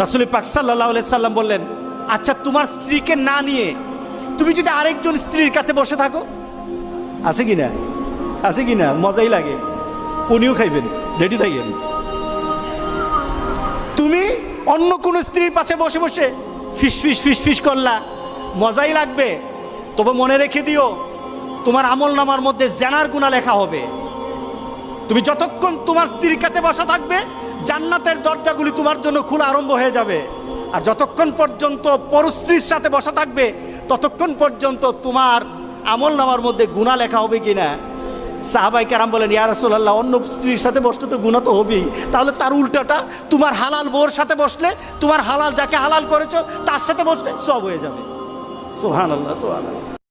রাসুল পাক সাল্লাহ সাল্লাম বললেন আচ্ছা তোমার স্ত্রীকে না নিয়ে তুমি যদি আরেকজন স্ত্রীর কাছে বসে থাকো? আছে কি না? আছে কি না? মজাই লাগে। উনিও খাইবেন রেডি থাকেন তুমি অন্য কোনো স্ত্রীর পাশে বসে বসে ফিস ফিস ফিস ফিস করলা। মজাই লাগবে। তবে মনে রেখে দিও, তোমার আমল নামার মধ্যে জেনার গুণা লেখা হবে। তুমি যতক্ষণ তোমার স্ত্রীর কাছে বসা থাকবে জান্নাতের দরজাগুলি তোমার জন্য খোলা আরম্ভ হয়ে যাবে। আর যতক্ষণ পর্যন্ত পরস্ত্রীর সাথে বসা থাকবে, ততক্ষণ পর্যন্ত তোমার আমল নামার মধ্যে গুণা লেখা হবে কিনা সাহাবাই কারাম বলেন, ইয়া রাসূলুল্লাহ, অন্য স্ত্রীর সাথে বসলে তো গুণা তো হবেই। তাহলে তার উল্টাটা, তোমার হালাল বোর সাথে বসলে, তোমার হালাল যাকে হালাল করেছ, তার সাথে বসলে সব হয়ে যাবে। সোহান আল্লাহ সোহান আল্লাহ